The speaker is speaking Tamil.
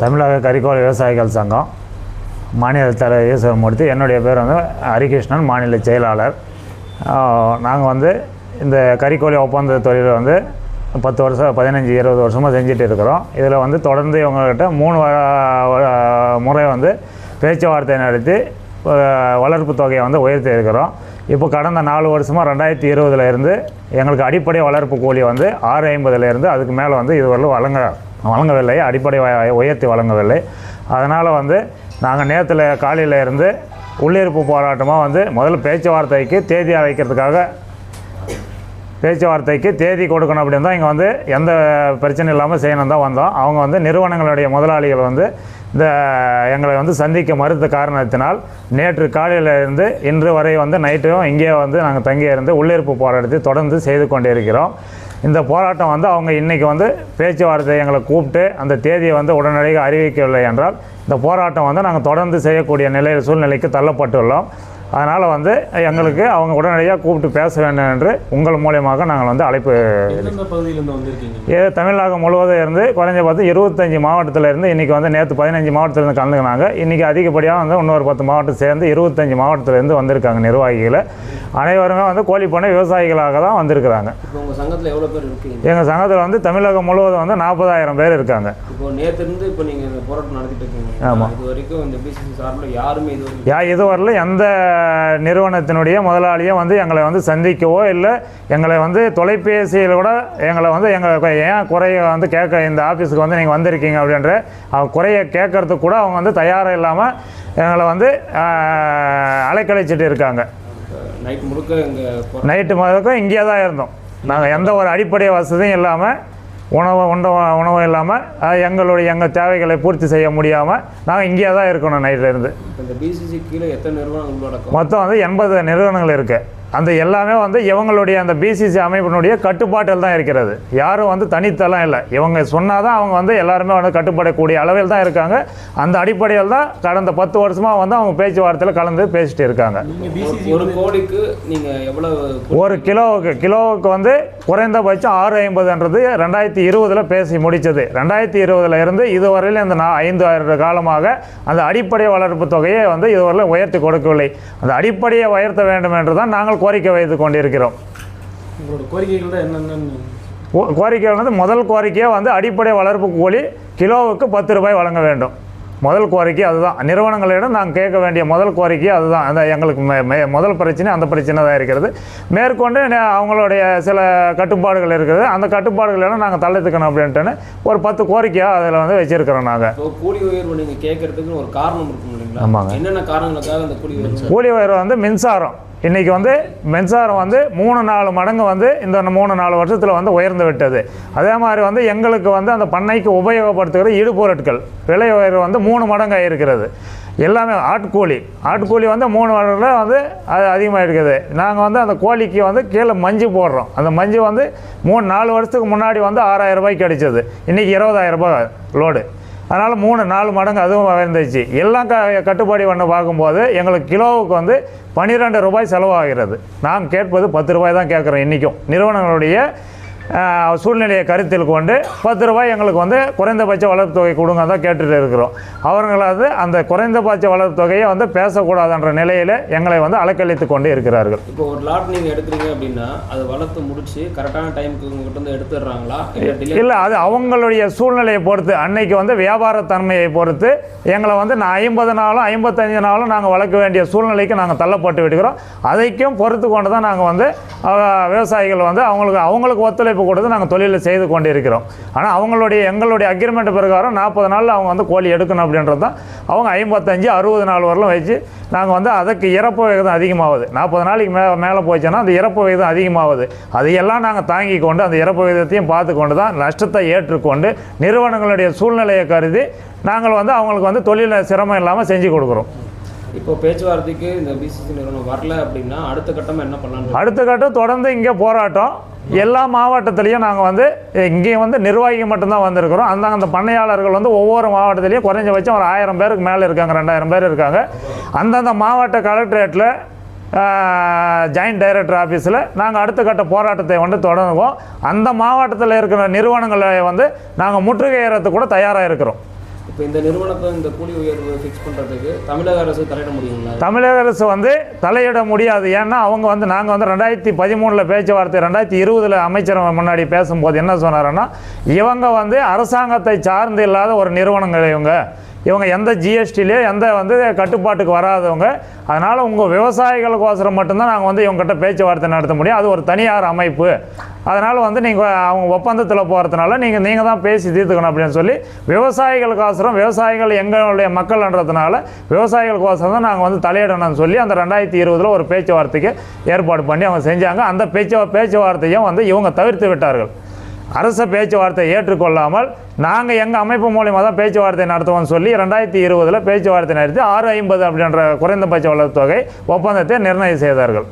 தமிழக கரிக்கோள் விவசாயிகள் சங்கம் மாநில தலைவர் ஈஸ்வரமூர்த்தி என்னுடைய பேர் வந்து ஹரிகிருஷ்ணன் மாநில செயலாளர். நாங்கள் வந்து இந்த கறிக்கோழி ஒப்பந்த தொழிலை வந்து பத்து வருஷம் பதினஞ்சு இருபது வருஷமாக செஞ்சுட்டு இருக்கிறோம். இதில் வந்து தொடர்ந்து இவங்கக்கிட்ட மூணு முறை வந்து பேச்சுவார்த்தை நடத்தி வளர்ப்பு தொகையை வந்து உயர்த்தி இருக்கிறோம். இப்போ கடந்த நாலு வருஷமாக ரெண்டாயிரத்தி இருபதுலேருந்து எங்களுக்கு அடிப்படை வளர்ப்பு கூலி வந்து ஆறு ஐம்பதுலேருந்து அதுக்கு மேலே வந்து இதுவரையிலும் வழங்குறாங்க வழங்கவில்லை அடிப்படை வ- உயர்த்தி வழங்கவில்லை. அதனால் வந்து நாங்கள் நேற்றுல காலையில் இருந்து உள்ளிருப்பு போராட்டமாக வந்து முதல்ல பேச்சுவார்த்தைக்கு தேதி அழைக்கிறதுக்காக பேச்சுவார்த்தைக்கு தேதி கொடுக்கணும் அப்படின்னு தான் இங்கே வந்து எந்த பிரச்சனையும் இல்லாமல் செய்யணும் தான் வந்தோம். அவங்க வந்து நிறுவனங்களுடைய முதலாளிகள் வந்து இந்த எங்களை வந்து சந்திக்க மறுத்த காரணத்தினால் நேற்று காலையில் இருந்து இன்று வரை வந்து நைட்டும் இங்கேயே வந்து நாங்கள் தங்கியிருந்து உள்ளிருப்பு போராட்டத்தை தொடர்ந்து செய்து கொண்டிருக்கிறோம். இந்த போராட்டம் வந்து அவங்க இன்றைக்கி வந்து பேச்சுவார்த்தை எங்களை கூப்பிட்டு அந்த தேதியை வந்து உடனடியாக அறிவிக்கவில்லை என்றால் இந்த போராட்டம் வந்து நாங்கள் தொடர்ந்து செய்யக்கூடிய நிலையில் சூழ்நிலைக்கு தள்ளப்பட்டுள்ளோம். அதனால் வந்து எங்களுக்கு அவங்க உடனடியாக கூப்பிட்டு பேச வேண்டும் என்று உங்கள் மூலியமாக நாங்கள் வந்து அழைப்பு இது தமிழகம் முழுவதும் இருந்து குறைஞ்சபட்சம் இருபத்தஞ்சி மாவட்டத்தில் இருந்து இன்றைக்கி வந்து நேற்று பதினஞ்சு மாவட்டத்திலேருந்து கலந்துக்கினாங்க. இன்றைக்கி அதிகப்படியாக வந்து இன்னொரு பத்து மாவட்டம் சேர்ந்து இருபத்தஞ்சி மாவட்டத்திலேருந்து வந்திருக்காங்க நிர்வாகிகள். அனைவருமே வந்து கோழிப்பண்ணை விவசாயிகளாக தான் வந்திருக்கிறாங்க. எங்கள் சங்கத்தில் வந்து தமிழகம் முழுவதும் வந்து நாற்பதாயிரம் பேர் இருக்காங்க. இப்போ நேற்றிருந்து இப்போ நீங்கள் இந்த போராட்டம் நடத்திட்டு இருக்கீங்க. ஆமா. இது வரைக்கும் எந்த நிறுவனத்தினுடைய முதலாளியும் வந்து எங்களை வந்து சந்திக்கவோ இல்லை எங்களை வந்து தொலைபேசியில் கூட எங்களை வந்து எங்களை ஏன் குறைய வந்து கேட்க இந்த ஆஃபீஸுக்கு வந்து நீங்கள் வந்திருக்கீங்க அப்படின்ற அவங்க குறைய கேட்கறதுக்கு கூட அவங்க வந்து தயாராக இல்லாமல் எங்களை வந்து அலைக்கழிச்சிட்டு இருக்காங்க. நைட் முழுக்க நைட்டு முதலுக்கும் இங்கே தான் இருந்தோம். நாங்கள் எந்த ஒரு அடிப்படை வசதியும் இல்லாமல் உணவு உண்ட உணவும் இல்லாமல் எங்களுடைய எங்கள் தேவைகளை பூர்த்தி செய்ய முடியாமல் நாங்கள் இங்கே தான் இருக்கணும் உள்ளடக்கம்? மொத்தம் வந்து எண்பது நிறுவனங்கள் இருக்குது அந்த எல்லாமே வந்து இவங்களுடைய அந்த பிசிசி அமைப்பினுடைய கட்டுப்பாட்டில் தான் இருக்கிறது. யாரும் வந்து தனித்தெல்லாம் இல்லை. இவங்க சொன்னால் தான் அவங்க வந்து எல்லாருமே வந்து கட்டுப்படக்கூடிய அளவில் தான் இருக்காங்க. அந்த அடிப்படையில் தான் கடந்த பத்து வருஷமாக வந்து அவங்க பேச்சுவார்த்தையில் கலந்து பேசிட்டு இருக்காங்க. ஒரு கோடிக்கு நீங்கள் எவ்வளவு ஒரு கிலோவுக்கு கிலோவுக்கு வந்து குறைந்தபட்சம் ஆறு ஐம்பதுன்றது ரெண்டாயிரத்தி இருபதில் பேசி முடித்தது ரெண்டாயிரத்தி இருபதுல இருந்து இதுவரையிலும் இந்த நா ஐந்து ஆறு காலமாக அந்த அடிப்படை வளர்ப்பு தொகையை வந்து இதுவரையிலும் உயர்த்தி கொடுக்கவில்லை. அந்த அடிப்படையை உயர்த்த வேண்டும் என்று தான் நாங்கள் கோரிக்கை வைத்து கொண்டிருக்கிறோம். கோரிக்கை வந்து முதல் கோரிக்கையாக வந்து அடிப்படை வளர்ப்பு கூலி கிலோவுக்கு பத்து ரூபாய் வழங்க வேண்டும். முதல் கோரிக்கை அதுதான். நிறுவனங்களிடம் நாங்கள் கேட்க வேண்டிய முதல் கோரிக்கை அதுதான். அந்த எங்களுக்கு முதல் பிரச்சனை அந்த பிரச்சனை தான் இருக்கிறது. மேற்கொண்டு அவங்களுடைய சில கட்டுப்பாடுகள் இருக்குது. அந்த கட்டுப்பாடுகளெல்லாம் நாங்கள் தள்ளத்துக்கணும் அப்படின்ட்டுன்னு ஒரு பத்து கோரிக்கையாக அதில் வந்து வச்சுருக்கிறோம் நாங்கள் கூலி உயர்வு நீங்கள் கேட்கறதுக்கு ஒரு காரணம் இருக்கும் இல்லைங்களா? ஆமாங்க. என்னென்ன காரணங்களுக்காக அந்த கூலி கூலி உயர்வு வந்து மின்சாரம். இன்றைக்கி வந்து மின்சாரம் வந்து மூணு நாலு மடங்கு வந்து இந்த மூணு நாலு வருஷத்தில் வந்து உயர்ந்து விட்டது. அதே மாதிரி வந்து எங்களுக்கு வந்து அந்த பண்ணைக்கு உபயோகப்படுத்துகிற இடுபொருட்கள் விலை உயர்வு வந்து மூணு மடங்கு இருக்கிறது. எல்லாமே ஆட்கோழி ஆட்கோழி வந்து மூணு மடங்கில் வந்து அது அதிகமாக இருக்குது. நாங்கள் வந்து அந்த கோழிக்கு வந்து கீழே மஞ்சு போடுறோம். அந்த மஞ்சு வந்து மூணு நாலு வருஷத்துக்கு முன்னாடி வந்து ஆறாயிரம் ரூபாய்க்கு கிடைச்சது இன்றைக்கி இருபதாயிரம் ரூபாய் லோடு அதனால் மூணு நாலு மடங்கு அதுவும் உயர்ந்துச்சு எல்லாம் க கட்டுப்பாடு பண்ண பார்க்கும்போது எங்களுக்கு கிலோவுக்கு வந்து பன்னிரெண்டு ரூபாய் செலவாகிறது. நாம் கேட்பது பத்து ரூபாய் தான் கேட்குறோம் இன்றைக்கும் நிறுவனங்களுடைய சூழ்நிலையை கருத்தில் கொண்டு பத்து ரூபாய் எங்களுக்கு வந்து குறைந்தபட்ச வளர்ப்பு தொகை கொடுங்க தான் கேட்டுட்டு இருக்கிறோம். அவர்களாவது அந்த குறைந்தபட்ச வளர்ப்பு தொகையை வந்து பேசக்கூடாதுன்ற நிலையில் எங்களை வந்து அலக்களித்து கொண்டு இருக்கிறார்கள். இப்போ ஒரு லாட் நீங்கள் எடுக்கிறீங்க அப்படின்னா அது வளர்த்து முடிச்சு கரெக்டான டைமுக்கு உங்ககிட்ட இருந்து எடுத்துடுறாங்களா? இல்லை அது அவங்களுடைய சூழ்நிலையை பொறுத்து அன்னைக்கு வந்து வியாபார தன்மையை பொறுத்து எங்களை வந்து நான் ஐம்பது நாளும் ஐம்பத்தஞ்சு நாளும் நாங்கள் வளர்க்க வேண்டிய சூழ்நிலைக்கு நாங்கள் தள்ளப்பட்டு விடுகிறோம் அதைக்கும் பொறுத்து கொண்டு தான் நாங்கள் வந்து விவசாயிகள் வந்து அவங்களுக்கு அவங்களுக்கு ஒத்துழைப்பு கொடுத்து நாங்கள் தொழிலை செய்து கொண்டு இருக்கிறோம் ஆனால் அவங்களுடைய எங்களுடைய அக்ரிமெண்ட் பிரகாரம் நாற்பது நாளில் அவங்க வந்து கோழி எடுக்கணும் அப்படின்றது தான். அவங்க ஐம்பத்தஞ்சு அறுபது நாள் வரலும் வச்சு நாங்கள் வந்து அதுக்கு இறப்பு விகிதம் அதிகமாகுது. நாற்பது நாளைக்கு மே மேலே போச்சுன்னா அந்த இறப்பு விகிதம் அதிகமாகுது. அதையெல்லாம் நாங்கள் தாங்கி கொண்டு அந்த இறப்பு விகிதத்தையும் பார்த்து கொண்டு தான் நஷ்டத்தை ஏற்றுக்கொண்டு நிறுவனங்களுடைய சூழ்நிலையை கருதி நாங்கள் வந்து அவங்களுக்கு வந்து தொழிலில் சிரமம் இல்லாமல் செஞ்சு கொடுக்குறோம். இப்போ பேச்சுவார்த்தைக்கு இந்த பிசிசி நிறுவனம் வரல அப்படின்னா அடுத்த கட்டமாக என்ன பண்ணலாம் அடுத்த கட்டம் தொடர்ந்து இங்கே போராட்டம். எல்லா மாவட்டத்துலேயும் நாங்கள் வந்து இங்கே வந்து நிர்வாகி மட்டும்தான் வந்திருக்கிறோம். அந்த அந்த பண்ணையாளர்கள் வந்து ஒவ்வொரு மாவட்டத்துலேயும் குறைஞ்சபட்சம் ஒரு ஆயிரம் பேருக்கு மேலே இருக்காங்க ரெண்டாயிரம் பேர் இருக்காங்க. அந்தந்த மாவட்ட கலெக்டரேட்டில் ஜாயின்ட் டைரக்டர் ஆஃபீஸில் நாங்கள் அடுத்த கட்ட போராட்டத்தை வந்து தொடங்குவோம். அந்த மாவட்டத்தில் இருக்கிற நிறுவனங்களை வந்து நாங்கள் முற்றுகையிடறதுக்கு கூட தயாராக இருக்கிறோம். இப்போ இந்த நிறுவனத்தை இந்த கூலி உயர்வு ஃபிக்ஸ் பண்ணுறதுக்கு தமிழக அரசு தலையிட முடியுங்களா? தமிழக அரசு வந்து தலையிட முடியாது. ஏன்னா அவங்க வந்து நாங்கள் வந்து ரெண்டாயிரத்தி பதிமூணில் பேச்சுவார்த்தை ரெண்டாயிரத்தி இருபதில் அமைச்சர் முன்னாடி பேசும்போது என்ன சொன்னாருன்னா இவங்க வந்து அரசாங்கத்தை சார்ந்து இல்லாத ஒரு நிறுவனங்கள் இவங்க. இவங்க எந்த ஜிஎஸ்டிலேயே எந்த வந்து கட்டுப்பாட்டுக்கு வராதவங்க. அதனால் உங்கள் விவசாயிகளுக்கோசரம் மட்டும்தான் நாங்கள் வந்து இவங்ககிட்ட பேச்சுவார்த்தை நடத்த முடியும். அது ஒரு தனியார் அமைப்பு. அதனால் வந்து நீங்கள் அவங்க ஒப்பந்தத்தில் போகிறதுனால நீங்கள் நீங்கள் தான் பேசி தீர்த்துக்கணும் அப்படின்னு சொல்லி விவசாயிகளுக்கோசரம் விவசாயிகள் எங்களுடைய மக்கள்ன்றதுனால விவசாயிகளுக்கோசரம் தான் நாங்கள் வந்து தலையிடணும்னு சொல்லி அந்த ரெண்டாயிரத்தி இருபதில் ஒரு பேச்சுவார்த்தைக்கு ஏற்பாடு பண்ணி அவங்க செஞ்சாங்க. அந்த பேச்சு பேச்சுவார்த்தையும் வந்து இவங்க தவிர்த்து விட்டார்கள். அரச பேச்சுவார்த்தை ஏற்றுக்கொள்ளாமல் நாங்கள் எங்கள் அமைப்பு மூலியமாக தான் பேச்சுவார்த்தை நடத்துவோம்னு சொல்லி ரெண்டாயிரத்தி இருபதில் பேச்சுவார்த்தை நடத்தி ஆறு ஐம்பது அப்படின்ற குறைந்தபட்ச வளர்த்தொகை ஒப்பந்தத்தை நிர்ணயம் செய்தார்கள்.